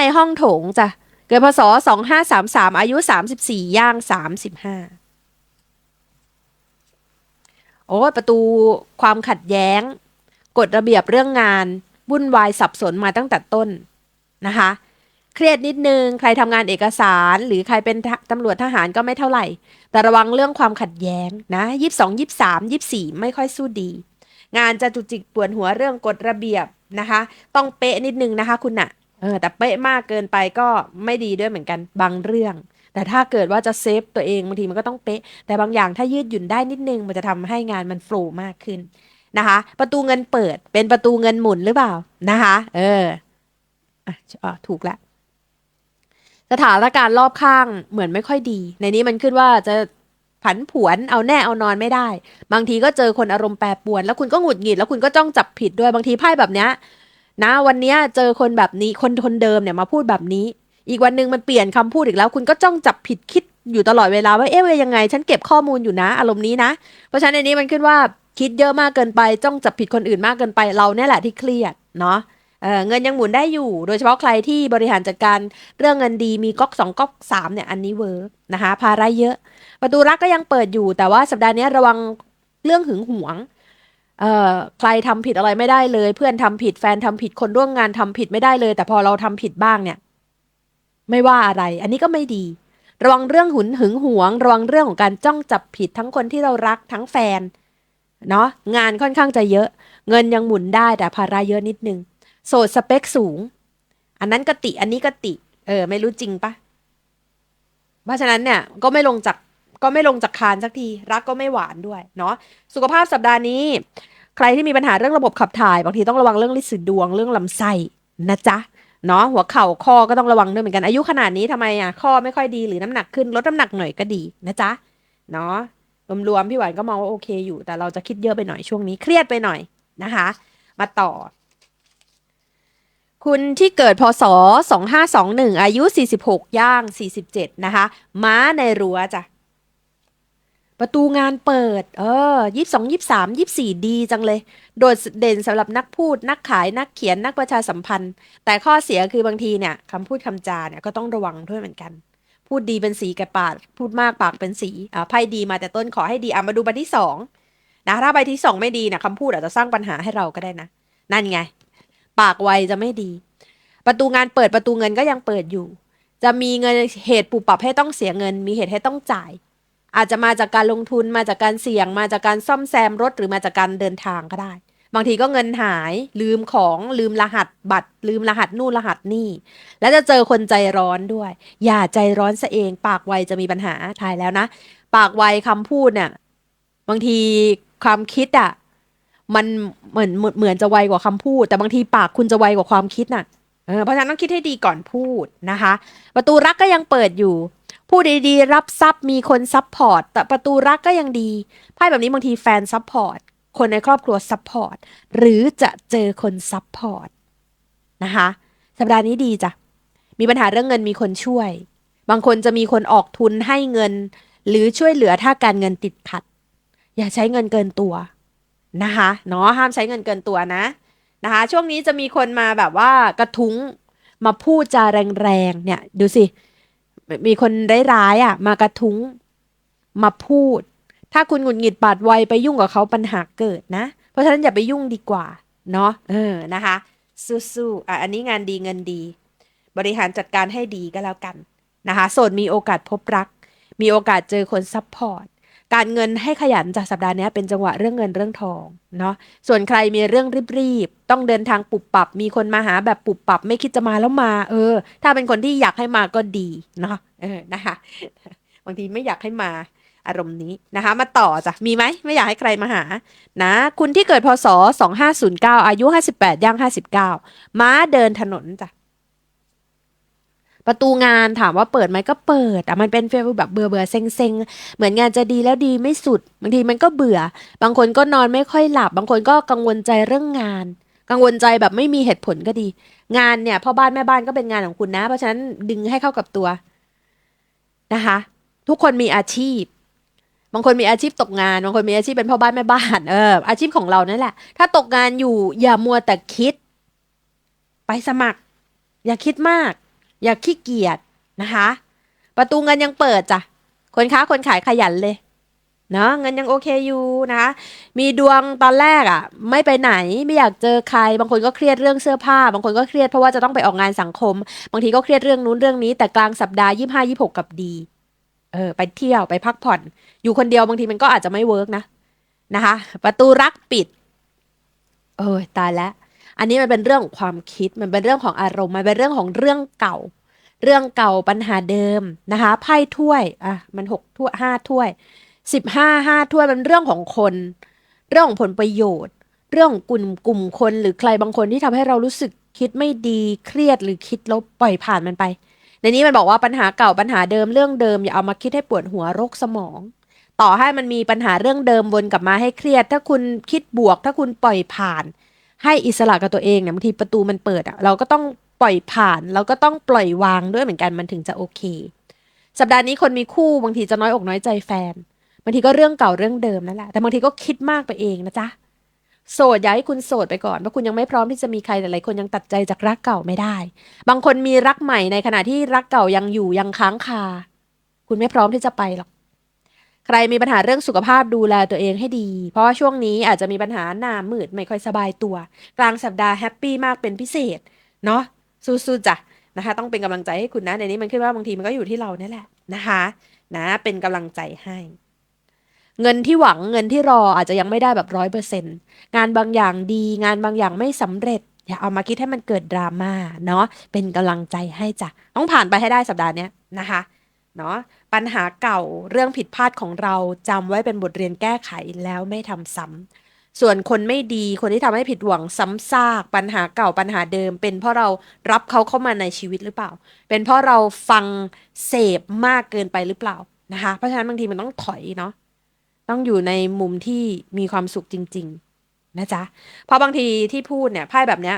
ในห้องโถงจ้ะ เกิดพศสองห้าสามสามอายุสามสิบสี่ย่างสามสิบห้าโอ้ประตูความขัดแย้ง กฎระเบียบเรื่องงาน วุ่นวายสับสนมาตั้งแต่ต้นนะคะ เครียดนิดนึง ใครทำงานเอกสาร หรือใครเป็นตำรวจทหารก็ไม่เท่าไหร่ แต่ระวังเรื่องความขัดแย้งนะยี่สิบสองยี่สามยี่สี่ไม่ค่อยสู้ดี งานจะจุกจิกปวดหัวเรื่องกฎระเบียบนะคะ ต้องเป๊ะนิดนึงนะคะคุณน่ะ เออแต่เป๊ะมากเกินไปก็ไม่ดีด้วยเหมือนกันบางเรื่อง แต่ถ้าเกิดว่าจะเซฟตัวเองบางทีมันก็ต้องเป๊ะ แต่บางอย่างถ้ายืดหยุ่นได้นิดนึงมันจะทำให้งานมันโฟล์มากขึ้นนะคะ ประตูเงินเปิดเป็นประตูเงินหมุนหรือเปล่านะคะ เอออะถูกแล้วสถานการณ์รอบข้างเหมือนไม่ค่อยดี ในนี้มันขึ้นว่าจะผันผวนเอาแน่เอานอนไม่ได้ บางทีก็เจอคนอารมณ์แปรปรวน แล้วคุณก็หงุดหงิดแล้วคุณก็จ้องจับผิดด้วยบางทีไพ่แบบเนี้ย นะ วันนี้เจอคนแบบนี้คนคนเดิมเนี่ยมาพูดแบบนี้ อีกวันหนึ่งมันเปลี่ยนคำพูดอีกแล้ว คุณก็จ้องจับผิดคิดอยู่ตลอดเวลาว่าเอ๊ะว่ายังไง ฉันเก็บข้อมูลอยู่นะ อารมณ์นี้นะ เพราะฉะนั้นในนี้มันขึ้นว่าคิดเยอะมากเกินไป จ้องจับผิดคนอื่นมากเกินไปเราเนี่ยแหละที่เครียดเนาะเเงินยังหมุนได้อยู่ โดยเฉพาะใครที่บริหารจัดการเรื่องเงินดีมีก๊อกสองก๊อกสามเนี่ยอันนี้เวิร์กนะคะภาระเยอะ ประตูรักก็ยังเปิดอยู่แต่ว่าสัปดาห์นี้ระวังเรื่องหึงหวง เอ่อใครทำผิดอะไรไม่ได้เลย เพื่อนทำผิดแฟนทำผิดคนร่วมงานทำผิดไม่ได้เลย แต่พอเราทำผิดบ้างเนี่ย ไม่ว่าอะไร อันนี้ก็ไม่ดี ระวังเรื่องหุนหึงหวง ระวังเรื่องของการจ้องจับผิดทั้งคนที่เรารักทั้งแฟนเนาะงานค่อนข้างจะเยอะ เงินยังหมุนได้แต่ภาระเยอะนิดนึง โสดสเปคสูง อันนั้นกติอันนี้กติ เออ ไม่รู้จริงปะเพราะฉะนั้นเนี่ยก็ไม่ลงจาก ก็ไม่ลงจากคานสักที รักก็ไม่หวานด้วยเนาะสุขภาพสัปดาห์นี้ ใครที่มีปัญหาเรื่องระบบขับถ่ายบางทีต้องระวังเรื่องลินสีดวงเรื่องลำไส้นะจ๊ะเนาะหัวเข่าข้อก็ต้องระวังด้วยเหมือนกันอายุขนาดนี้ทำไมอะข้อไม่ค่อยดีหรือน้ำหนักขึ้นลดน้ำหนักหน่อยก็ดีนะจ๊ะเนาะรวมๆพี่หวานก็มองว่าโอเคอยู่ แต่เราจะคิดเยอะไปหน่อยช่วงนี้เครียดไปหน่อยนะคะ มาต่อ คุณที่เกิดพศ 2521 อายุ 46 ย่าง 47 นะคะ ม้าในรั้วจ้ะ ประตูงานเปิด เออยี่สองยี่สามยี่สี่ดีจังเลย โดดเด่นสำหรับนักพูด นักขายนักเขียนนักประชาสัมพันธ์ แต่ข้อเสียคือบางทีเนี่ยคำพูดคำจาเนี่ยก็ต้องระวังด้วยเหมือนกัน พูดดีเป็นสีแก่ปากพูดมากปากเป็นสีอ่าไพ่ดีมาแต่ต้นขอให้ดีอะมาดูใบที่สองนะถ้าใบที่สองไม่ดีเนี่ยคำพูดอาจจะสร้างปัญหาให้เราก็ได้นะ นั่นไง ปากไวจะไม่ดี ประตูงานเปิดประตูเงินก็ยังเปิดอยู่ จะมีเงินเหตุปุบปับให้ต้องเสียเงิน มีเหตุให้ต้องจ่าย อาจจะมาจากการลงทุนมาจากการเสี่ยง มาจากการซ่อมแซมรถหรือมาจากการเดินทางก็ได้ บางทีก็เงินหายลืมของลืมรหัสบัตร ลืมรหัสนู่นรหัสนี่ แล้วจะเจอคนใจร้อนด้วย อย่าใจร้อนซะเอง ปากไวจะมีปัญหาทายแล้วนะ ปากไวคำพูดเนี่ยบางทีความคิดอะมันเหมือนเหมือนจะไวกว่าคำพูด แต่บางทีปากคุณจะไวกว่าความคิดน่ะเพราะฉะนั้นต้องคิดให้ดีก่อนพูดนะคะ ประตูรักก็ยังเปิดอยู่ พูดดีๆ รับทรัพย์มีคนซัพพอร์ตแต่ประตูรักก็ยังดีไพ่แบบนี้บางทีแฟนซัพพอร์ตคนในครอบครัวซัพพอร์ตหรือจะเจอคนซัพพอร์ตนะคะสัปดาห์นี้ดีจ้ะมีปัญหาเรื่องเงินมีคนช่วย บางคนจะมีคนออกทุนให้เงิน หรือช่วยเหลือถ้าการเงินติดขัด อย่าใช้เงินเกินตัวนะคะเนาะห้ามใช้เงินเกินตัวนะนะคะ ช่วงนี้จะมีคนมาแบบว่ากระทุ้งมาพูดจาแรงๆเนี่ยดูสิ มีคนร้ายๆอะ มากระทุ้งมาพูด ถ้าคุณหงุดหงิดปาดไวไปยุ่งกับเขาปัญหาเกิดนะ เพราะฉะนั้นอย่าไปยุ่งดีกว่า เนาะเออนะคะสู้ๆอะอันนี้งานดีเงินดี บริหารจัดการให้ดีก็แล้วกันนะคะโสดมีโอกาสพบรัก มีโอกาสเจอคนซัพพอร์ต การเงินให้ขยันจากสัปดาห์นี้เป็นจังหวะเรื่องเงินเรื่องทองเนาะส่วนใครมีเรื่องรีบๆต้องเดินทางปุบปับ มีคนมาหาแบบปุบปับ ไม่คิดจะมาแล้วมา เออ ถ้าเป็นคนที่อยากให้มาก็ดีเนาะเออนะคะบางทีไม่อยากให้มาอารมณ์นี้นะคะ มาต่อจ้ะมีไหมไม่อยากให้ใครมาหา นะ คุณที่เกิดพศ 2509 อายุ 58ย่าง59 ม้าเดินถนนจ้ะ ประตูงานถามว่าเปิดไหมก็เปิดอะมันเป็นเฟลแบบเบื่อเบื่อเซ็งเซ็งเหมือนงานจะดีแล้วดีไม่สุด บางทีมันก็เบื่อ บางคนก็นอนไม่ค่อยหลับ บางคนก็กังวลใจเรื่องงาน กังวลใจแบบไม่มีเหตุผลก็ดี งานเนี่ยพ่อบ้านแม่บ้านก็เป็นงานของคุณนะ เพราะฉะนั้นดึงให้เข้ากับตัวนะคะ ทุกคนมีอาชีพบางคนมีอาชีพตกงาน บางคนมีอาชีพเป็นพ่อบ้านแม่บ้าน เออ อาชีพของเรานั่นแหละ ถ้าตกงานอยู่อย่ามัวแต่คิด ไปสมัคร อย่าคิดมาก อย่าขี้เกียจนะคะ ประตูเงินยังเปิดจ้ะ คนค้าคนขายขยันเลยเนาะเงินยังโอเคอยู่นะคะมีดวงตอนแรกอะ่ะ ไม่ไปไหนไม่อยากเจอใคร บางคนก็เครียดเรื่องเสื้อผ้า บางคนก็เครียดเพราะว่าจะต้องไปออกงานสังคม บางทีก็เครียดเรื่องนู้นเรื่องนี้ แต่กลางสัปดาห์ยี่ห้ายี่หกกับดี เออ ไปเที่ยวไปพักผ่อน อยู่คนเดียวบางทีมันก็อาจจะไม่เวิร์กนะนะคะ ประตูรักปิด เออตายแล้ว อันนี้มันเป็นเรื่องของความคิด มันเป็นเรื่องของอารมณ์ มันเป็นเรื่องของเรื่องเก่า เรื่องเก่าปัญหาเดิมนะคะไพ่ถ้วยอะมันหกถ้วยห้าถ้วยสิบห้าห้าถ้วยมันเรื่องของคน เรื่องของผลประโยชน์ เรื่องของกลุ่มกลุ่มคน หรือใครบางคนที่ทำให้เรารู้สึกคิดไม่ดีเครียดหรือคิดลบปล่อยผ่านมันไป ในนี้มันบอกว่าปัญหาเก่าปัญหาเดิมเรื่องเดิมอย่าเอามาคิดให้ปวดหัวโรคสมอง ต่อให้มันมีปัญหาเรื่องเดิมวนกลับมาให้เครียด ถ้าคุณคิดบวก ถ้าคุณปล่อยผ่าน ให้อิสระกับตัวเองเนี่ยบางทีประตูมันเปิดอะเราก็ต้องปล่อยผ่าน เราก็ต้องปล่อยวางด้วยเหมือนกันมันถึงจะโอเค สัปดาห์นี้คนมีคู่บางทีจะน้อยอกน้อยใจแฟนบางทีก็เรื่องเก่าเรื่องเดิมนั่นแหละแต่บางทีก็คิดมากไปเองนะจ๊ะโสดอย่าให้คุณโสดไปก่อนเพราะคุณยังไม่พร้อมที่จะมีใครหลายๆคนยังตัดใจจากรักเก่าไม่ได้ บางคนมีรักใหม่ในขณะที่รักเก่ายังอยู่ยังค้างคา คุณไม่พร้อมที่จะไปหรอก ใครมีปัญหาเรื่องสุขภาพดูแลตัวเองให้ดี เพราะว่าช่วงนี้อาจจะมีปัญหาหน้ามืดไม่ค่อยสบายตัว กลางสัปดาห์แฮปปี้มากเป็นพิเศษ เนาะสู้ๆจ้ะนะคะ ต้องเป็นกำลังใจให้คุณนะในนี้มันขึ้นว่าบางทีมันก็อยู่ที่เราเนี่ยแหละนะคะนะเป็นกำลังใจให้ เงินที่หวังเงินที่รออาจจะยังไม่ได้แบบร้อยเปอร์เซ็นงานบางอย่างดีงานบางอย่างไม่สำเร็จอย่าเอามาคิดให้มันเกิดดราม่าเนาะเป็นกำลังใจให้จ้ะต้องผ่านไปให้ได้สัปดาห์นี้นะคะ เนาะปัญหาเก่าเรื่องผิดพลาดของเราจำไว้เป็นบทเรียนแก้ไขแล้วไม่ทำซ้ำส่วนคนไม่ดีคนที่ทำให้ผิดหวังซ้ำซากปัญหาเก่าปัญหาเดิม เป็นเพราะเรารับเขาเข้ามาในชีวิตหรือเปล่า เป็นเพราะเราฟังเสพมากเกินไปหรือเปล่านะคะ เพราะฉะนั้นบางทีมันต้องถอยเนาะต้องอยู่ในมุมที่มีความสุขจริง ๆ นะจ๊ะเพราะบางทีที่พูดเนี่ยไพ่แบบเนี้ย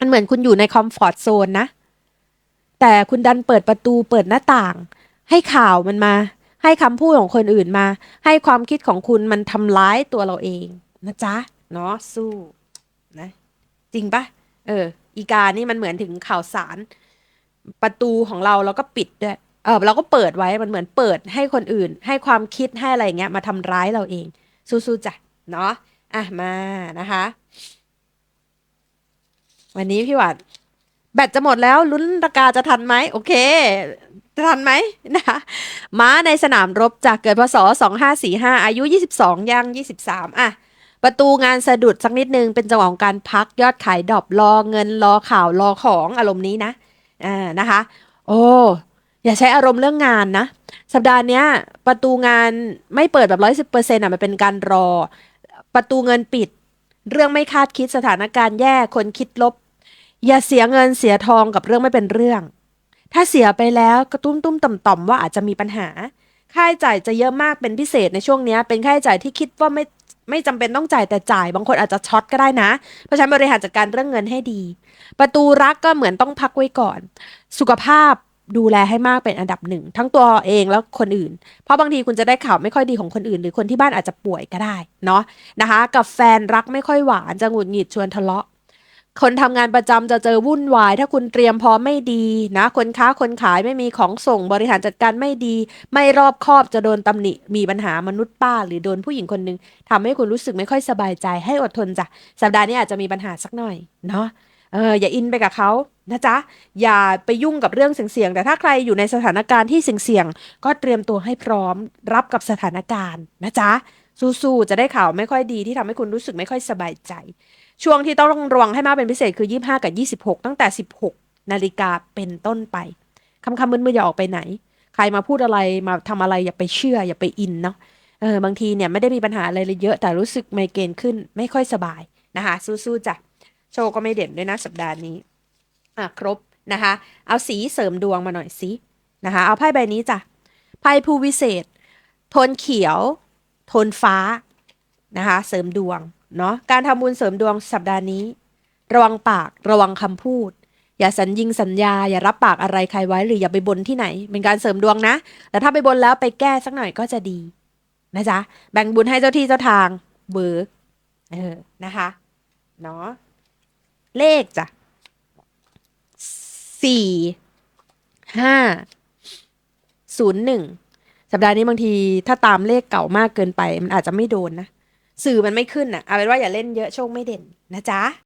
มันเหมือนคุณอยู่ในคอมฟอร์ทโซนนะ แต่คุณดันเปิดประตูเปิดหน้าต่าง ให้ข่าวมันมา ให้คำพูดของคนอื่นมา ให้ความคิดของคุณมันทำร้ายตัวเราเองนะจ๊ะเนาะสู้นะจริงปะเออ อีกานี่มันเหมือนถึงข่าวสาร ประตูของเราเราก็ปิดด้วยเออเราก็เปิดไว้มันเหมือนเปิดให้คนอื่น ให้ความคิดให้อะไรเงี้ยมาทำร้ายเราเอง สู้ๆจ้ะเนาะอะมานะคะ วันนี้พี่หวัด แบตจะหมดแล้วลุ้นตะกาจะทันไหมโอเค จะทันไหมนะคะม้าในสนามรบจากเกิดพศ 2545 อายุ 22ย่าง 23 อะ ประตูงานสะดุดสักนิดนึง เป็นจังหวะของการพักยอดขายดรอปรอเงินรอข่าวรอของอารมณ์นี้นะอ่านะคะ โอ้อย่าใช้อารมณ์เรื่องงานนะ สัปดาห์นี้ประตูงานไม่เปิดแบบร้อยสิบเปอร์เซ็นต์อะมันเป็นการรอ ประตูเงินปิด เรื่องไม่คาดคิดสถานการณ์แย่คนคิดลบ อย่าเสียเงินเสียทองกับเรื่องไม่เป็นเรื่อง ถ้าเสียไปแล้วกระตุ้มตุ้มต่อมต่อมๆว่าอาจจะมีปัญหา ค่าใช้จ่ายจะเยอะมากเป็นพิเศษในช่วงนี้เป็นค่าใช้จ่ายที่คิดว่าไม่ไม่จำเป็นต้องจ่ายแต่จ่าย บางคนอาจจะช็อตก็ได้นะ เพราะฉะนั้นบริหารจัดการเรื่องเงินให้ดี ประตูรักก็เหมือนต้องพักไว้ก่อน สุขภาพดูแลให้มากเป็นอันดับหนึ่ง ทั้งตัวเองแล้วคนอื่น เพราะบางทีคุณจะได้ข่าวไม่ค่อยดีของคนอื่น หรือคนที่บ้านอาจจะป่วยก็ได้เนาะนะคะ กับแฟนรักไม่ค่อยหวานจะหงุดหงิดชวนทะเลาะ คนทำงานประจำจะเจอวุ่นวาย ถ้าคุณเตรียมพร้อมไม่ดีนะ คนค้าคนขายไม่มีของส่งบริหารจัดการไม่ดี ไม่รอบคอบจะโดนตำหนิ มีปัญหามนุษย์ป้า หรือโดนผู้หญิงคนหนึ่งทำให้คุณรู้สึกไม่ค่อยสบายใจให้อดทนจ้ะสัปดาห์นี้อาจจะมีปัญหาสักหน่อยเนาะเอออย่าอินไปกับเขานะจ๊ะ อย่าไปยุ่งกับเรื่องเสี่ยงๆ แต่ถ้าใครอยู่ในสถานการณ์ที่เสี่ยงๆ ก็เตรียมตัวให้พร้อมรับกับสถานการณ์นะจ๊ะ สู้ๆ จะได้ข่าวไม่ค่อยดีที่ทำให้คุณรู้สึกไม่ค่อยสบายใจ ช่วงที่ต้องระวังให้มากเป็นพิเศษคือ 25 กับ 26 ตั้งแต่ 16 นาฬิกาเป็นต้นไปคำคำมืดๆออย่าออกไปไหน ใครมาพูดอะไรมาทำอะไรอย่าไปเชื่อ อย่าไปอินเนาะเออบางทีเนี่ยไม่ได้มีปัญหาอะไรเลยเยอะ แต่รู้สึกไมเกรนขึ้นไม่ค่อยสบายนะคะ สู้ๆจ้ะโชคก็ไม่เด่นด้วยนะสัปดาห์นี้อะครบนะคะ เอาสีเสริมดวงมาหน่อยสินะคะ เอาไพ่ใบนี้จ้ะไพ่ผู้วิเศษ โทนเขียว โทนฟ้านะคะ เสริมดวง เนาะการทำบุญเสริมดวงสัปดาห์นี้ ระวังปากระวังคำพูด อย่าสัญญิงสัญญา อย่ารับปากอะไรใครไว้หรืออย่าไปบนที่ไหน เป็นการเสริมดวงนะแต่ถ้าไปบนแล้วไปแก้สักหน่อยก็จะดีนะจ๊ะแบ่งบุญให้เจ้าที่เจ้าทางเบิร์กเออนะคะเนาะเลขจ้ะสี่ห้าศูนย์หนึ่งสัปดาห์นี้บางทีถ้าตามเลขเก่ามากเกินไป มันอาจจะไม่โดนนะ สื่อมันไม่ขึ้นอะเอาเป็นว่าอย่าเล่นเยอะโชคไม่เด่นนะจ๊ะ